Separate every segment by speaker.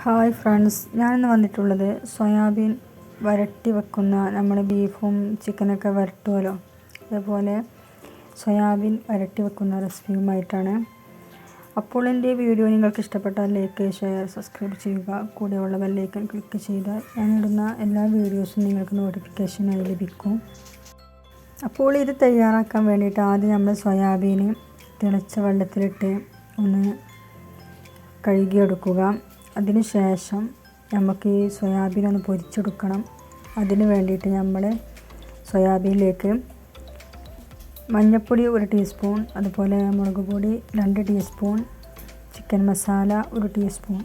Speaker 1: Hi friends ഞാനിന്ന് വന്നിട്ടുള്ളത് soybean വരട്ടി വെക്കുന്ന നമ്മൾ ബീഫും ചിക്കനൊക്കെ വരട്ടുമല്ലോ അതേപോലെ സോയാബീൻ വരട്ടി വെക്കുന്ന റെസിപ്പിയുമായിട്ടാണ്. അപ്പോൾ എന്റെ വീഡിയോ നിങ്ങൾക്ക് ഇഷ്ടപ്പെട്ടാൽ ലൈക്ക് ഷെയർ സബ്സ്ക്രൈബ് ചെയ്യുക. കൂടെയുള്ള ബെല്ലൈക്കൻ ക്ലിക്ക് ചെയ്താൽ ഞാനിടുന്ന എല്ലാ വീഡിയോസും നിങ്ങൾക്ക് നോട്ടിഫിക്കേഷനായി ലഭിക്കും. അപ്പോൾ ഇത് തയ്യാറാക്കാൻ വേണ്ടിയിട്ട് ആദ്യം നമ്മൾ സോയാബീൻ തിളച്ച വെള്ളത്തിലിട്ട് ഒന്ന് കഴുകിയെടുക്കുക. അതിന് ശേഷം നമുക്ക് ഈ സോയാബീൻ ഒന്ന് പൊരിച്ചെടുക്കണം. അതിന് വേണ്ടിയിട്ട് നമ്മൾ സോയാബീനിലേക്ക് മഞ്ഞൾപ്പൊടി ഒരു ടീസ്പൂൺ അതുപോലെ മുളക് പൊടി രണ്ട് ടീസ്പൂൺ ചിക്കൻ മസാല ഒരു ടീസ്പൂൺ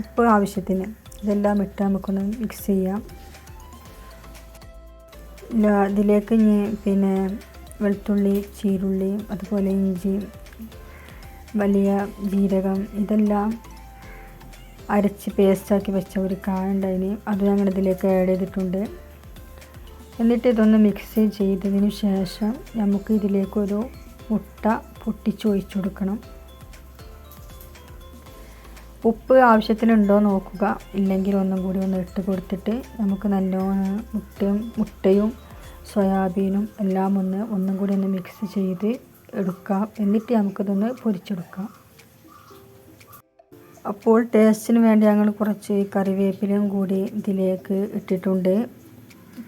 Speaker 1: ഉപ്പ് ആവശ്യത്തിന് ഇതെല്ലാം ഇട്ട് നമുക്കൊന്ന് മിക്സ് ചെയ്യാം. ഇതിലേക്ക് പിന്നെ വെളുത്തുള്ളി ചീരുള്ളി അതുപോലെ ഇഞ്ചി വലിയ ജീരകം ഇതെല്ലാം അരച്ച് പേസ്റ്റാക്കി വെച്ച ഒരു കായ ഉണ്ടായിന് അത് ഞങ്ങൾ ഇതിലേക്ക് ആഡ് ചെയ്തിട്ടുണ്ട്. എന്നിട്ട് ഇതൊന്ന് മിക്സ് ചെയ്തതിന് ശേഷം നമുക്ക് ഇതിലേക്കൊരു മുട്ട പൊട്ടിച്ച് ഒഴിച്ചു കൊടുക്കണം. ഉപ്പ് ആവശ്യത്തിനുണ്ടോ നോക്കുക. ഇല്ലെങ്കിൽ ഒന്നും കൂടി ഒന്ന് ഇട്ട് കൊടുത്തിട്ട് നമുക്ക് നല്ലോണം മുട്ടയും മുട്ടയും സോയാബീനും എല്ലാം ഒന്ന് ഒന്നും കൂടി ഒന്ന് മിക്സ് ചെയ്ത് എടുക്കാം. എന്നിട്ട് നമുക്കിതൊന്ന് പൊരിച്ചെടുക്കാം. അപ്പോൾ ടേസ്റ്റിന് വേണ്ടി ഞങ്ങൾ കുറച്ച് കറിവേപ്പിലയും കൂടി ഇതിലേക്ക് ഇട്ടിട്ടുണ്ട്.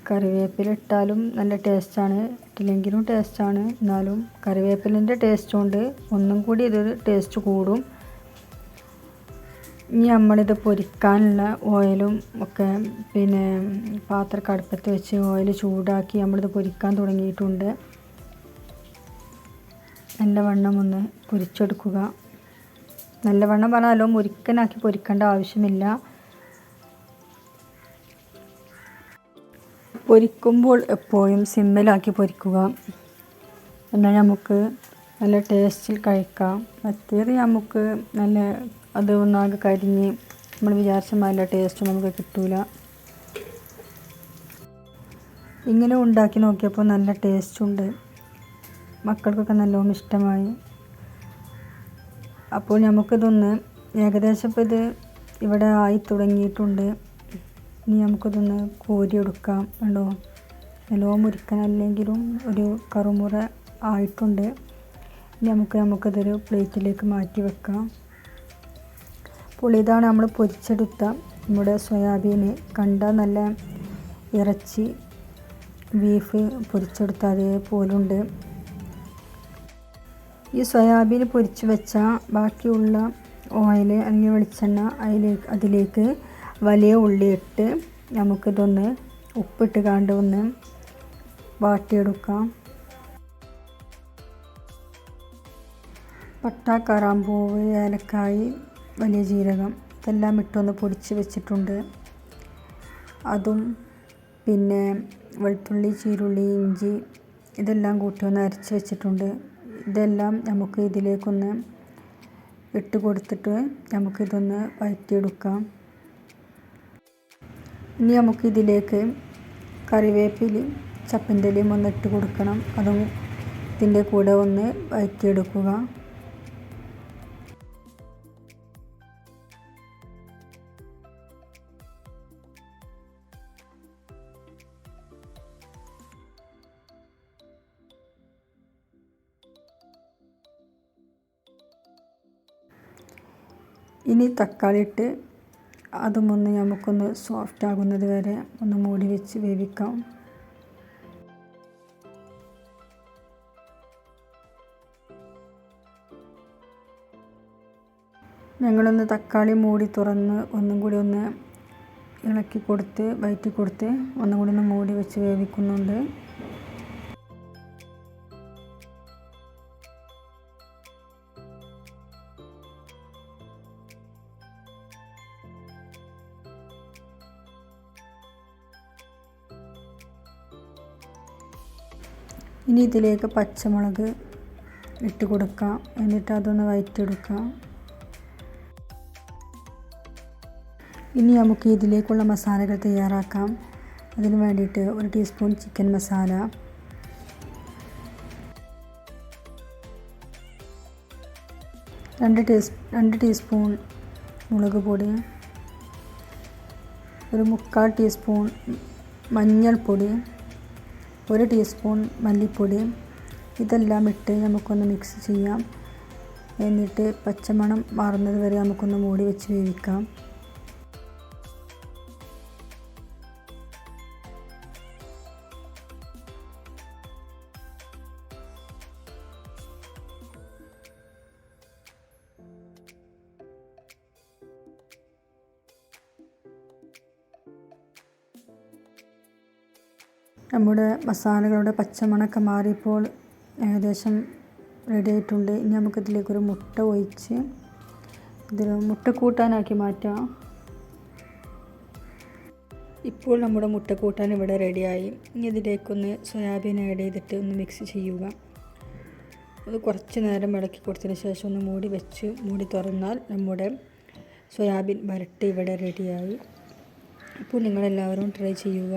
Speaker 1: കറിവേപ്പില ഇട്ടാലും നല്ല ടേസ്റ്റാണ് ഇട്ടില്ലെങ്കിലും ടേസ്റ്റാണ് എന്നാലും കറിവേപ്പിലിന്റെ ടേസ്റ്റ് ഉണ്ട്. ഒന്നും കൂടി ഇതൊരു ടേസ്റ്റ് കൂടും. ഇനി നമ്മളിത് പൊരിക്കാനുള്ള ഓയിലും ഒക്കെ പിന്നെ പാത്രക്കടുപ്പത്ത് വെച്ച് ഓയിൽ ചൂടാക്കി നമ്മളിത് പൊരിക്കാൻ തുടങ്ങിയിട്ടുണ്ട്. നല്ലവണ്ണം ഒന്ന് പൊരിച്ചെടുക്കുക. നല്ലവണ്ണം പറഞ്ഞാലോ മുരിക്കനാക്കി പൊരിക്കേണ്ട ആവശ്യമില്ല. പൊരിക്കുമ്പോൾ എപ്പോഴും സിമ്മിലാക്കി പൊരിക്കുക. എന്നാൽ നമുക്ക് നല്ല ടേസ്റ്റിൽ കഴിക്കാം. മറ്റേത് നമുക്ക് നല്ല അത് ഒന്നാകെ കരിഞ്ഞ് നമ്മൾ വിചാരിച്ച നല്ല ടേസ്റ്റ് നമുക്ക് കിട്ടൂല. ഇങ്ങനെ ഉണ്ടാക്കി നോക്കിയപ്പോൾ നല്ല ടേസ്റ്റുണ്ട് മക്കൾക്കൊക്കെ നല്ലോണം ഇഷ്ടമായി. അപ്പോൾ നമുക്കിതൊന്ന് ഏകദേശം ഇപ്പോൾ ഇത് ഇവിടെ ആയി തുടങ്ങിയിട്ടുണ്ട്. ഇനി നമുക്കിതൊന്ന് കോരിയെടുക്കാം കണ്ടോ? നല്ലോ മുരിക്കാനല്ലെങ്കിലും ഒരു കറുമുറ ആയിട്ടുണ്ട്. ഇനി നമുക്ക് നമുക്കിതൊരു പ്ലേറ്റിലേക്ക് മാറ്റി വെക്കാം. അപ്പോൾ ഇതാണ് നമ്മൾ പൊരിച്ചെടുത്ത നമ്മുടെ സോയാബീൻ കണ്ട നല്ല ഇറച്ചി ബീഫ് പൊരിച്ചെടുത്ത അതേപോലുണ്ട്. ഈ സോയാബീൻ പൊരിച്ച് വെച്ച ബാക്കിയുള്ള ഓയിൽ അല്ലെങ്കിൽ വെളിച്ചെണ്ണ അതിലേക്ക് അതിലേക്ക് വലിയ ഉള്ളി ഇട്ട് നമുക്കിതൊന്ന് ഉപ്പിട്ട് കാണ്ട് ഒന്ന് വാട്ടിയെടുക്കാം. പട്ട കറാമ്പൂവ് ഏലക്കായി വലിയ ജീരകം ഇതെല്ലാം ഇട്ടൊന്ന് പൊടിച്ച് വെച്ചിട്ടുണ്ട്. അതും പിന്നെ വെളുത്തുള്ളി ചീരുള്ളി ഇഞ്ചി ഇതെല്ലാം കൂട്ടി ഒന്ന് അരച്ച് വെച്ചിട്ടുണ്ട്. ഇതെല്ലാം നമുക്ക് ഇതിലേക്കൊന്ന് ഇട്ട് കൊടുത്തിട്ട് നമുക്കിതൊന്ന് വഴറ്റിയെടുക്കാം. ഇനി നമുക്കിതിലേക്ക് കറിവേപ്പിലയും ചപ്പന്റെലയും ഒന്ന് ഇട്ട് കൊടുക്കണം. അതും ഇതിന്റെ കൂടെ ഒന്ന് വഴറ്റിയെടുക്കുക. ഇനി തക്കാളി ഇട്ട് അതും ഒന്ന് നമുക്കൊന്ന് സോഫ്റ്റ് ആകുന്നത് വരെ ഒന്ന് മൂടി വെച്ച് വേവിക്കാം. ഞങ്ങളൊന്ന് തക്കാളി മൂടി തുറന്ന് ഒന്നും കൂടി ഒന്ന് ഇളക്കി കൊടുത്ത് വയറ്റി കൊടുത്ത് ഒന്നും കൂടി ഒന്ന് മൂടി വെച്ച് വേവിക്കുന്നുണ്ട്. ഇനി ഇതിലേക്ക് പച്ചമുളക് ഇട്ട് കൊടുക്കാം. എന്നിട്ട് അതൊന്ന് വഴറ്റിയെടുക്കാം ഇനി നമുക്ക് ഇതിലേക്കുള്ള മസാലകൾ തയ്യാറാക്കാം. അതിന് വേണ്ടിയിട്ട് ഒരു ടീസ്പൂൺ ചിക്കൻ മസാല. രണ്ട് ടീസ് രണ്ട് ടീസ്പൂൺ മുളക് പൊടി. ഒരു മുക്കാൽ ടീസ്പൂൺ മഞ്ഞൾപ്പൊടി. ഒരു ടീസ്പൂൺ മല്ലിപ്പൊടി. ഇതെല്ലാം ഇട്ട് നമുക്കൊന്ന് മിക്സ് ചെയ്യാം. എന്നിട്ട് പച്ചമണം മാറുന്നത് വരെ നമുക്കൊന്ന് മൂടി വെച്ച് വേവിക്കാം. നമ്മുടെ മസാലകളുടെ പച്ചമണമൊക്കെ മാറിയപ്പോൾ ഏകദേശം റെഡി ആയിട്ടുണ്ട്. ഇനി നമുക്കിതിലേക്കൊരു മുട്ട ഒഴിച്ച് ഇതിൽ മുട്ട കൂട്ടാനാക്കി മാറ്റാം. ഇപ്പോൾ നമ്മുടെ മുട്ട കൂട്ടാൻ ഇവിടെ റെഡിയായി ഇനി ഇതിലേക്കൊന്ന് സോയാബീൻ ആഡ് ചെയ്തിട്ട് ഒന്ന് മിക്സ് ചെയ്യുക. അത് കുറച്ച് നേരം ഇളക്കി കൊടുത്തതിന് ശേഷം ഒന്ന് മൂടി വെച്ച് മൂടി തുറന്നാൽ നമ്മുടെ സോയാബീൻ വരട്ടി ഇവിടെ റെഡിയായി അപ്പോൾ നിങ്ങളെല്ലാവരും ട്രൈ ചെയ്യുക.